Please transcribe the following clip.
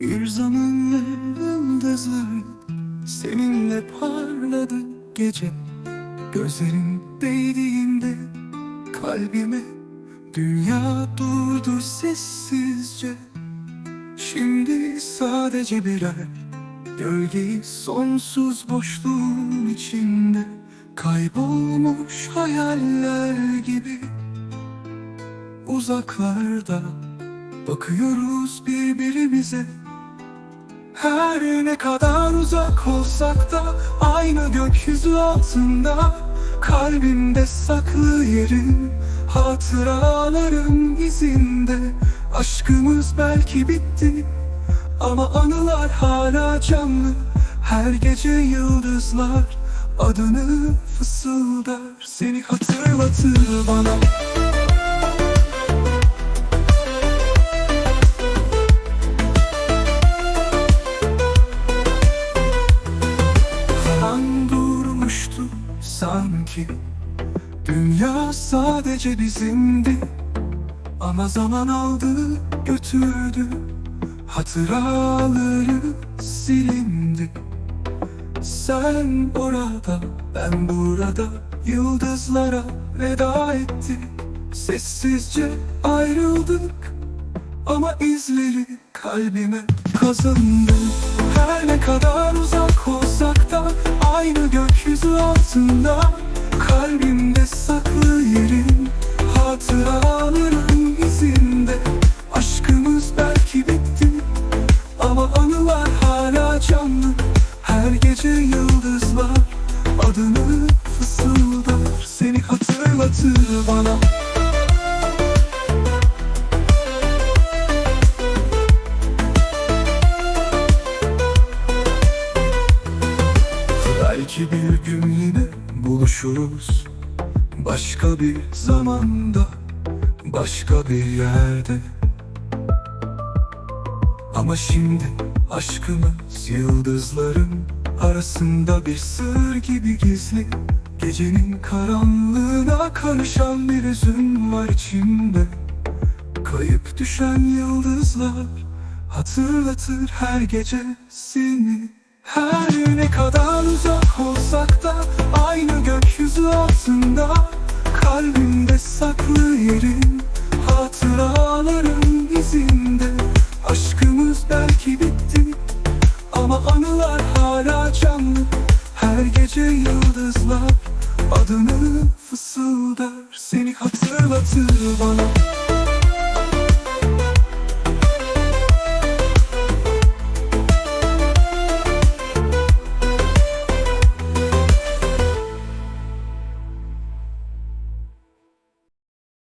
Bir zamanlar yıldızlar seninle parladı gece. Gözlerin değdiğinde kalbime Dünya durdu sessizce. Şimdi sadece birer Gölgeyi sonsuz boşluğun içinde Kaybolmuş hayaller gibi. Uzaklarda Bakıyoruz birbirimize Her ne kadar uzak olsak da Aynı gökyüzü altında Kalbimde saklı yerin Hatıraların izinde. Aşkımız belki bitti Ama anılar hala canlı. Her gece yıldızlar Adını fısıldar. Seni hatırlatır bana sanki Dünya sadece bizimdi Ama zaman aldı götürdü Hatıraları silindi Sen orada ben burada Yıldızlara veda etti Sessizce ayrıldık ama izleri kalbime kazındı Her ne kadar uzak olsak da Aynı gökyüzü altında Kalbimde saklı yerin Hatıraların izinde. Aşkımız belki bitti Ama anılar hala canlı. Her gece yıldızlar Adını fısıldar. Seni hatırlatır bana Belki bir gün buluşuruz. Başka bir zamanda Başka bir yerde. Ama şimdi aşkımız yıldızların arasında bir sır gibi gizli. Gecenin karanlığına karışan bir üzüm var içimde. Kayıp düşen yıldızlar Hatırlatır her gece seni Her ne kadar uzak olsak da Aynı gökyüzü altında Kalbimde saklı yerin Hatıraların izinde. Aşkımız belki bitti Ama anılar hala canlı. Her gece yıldızlar Adını fısıldar. Seni hatırlatır bana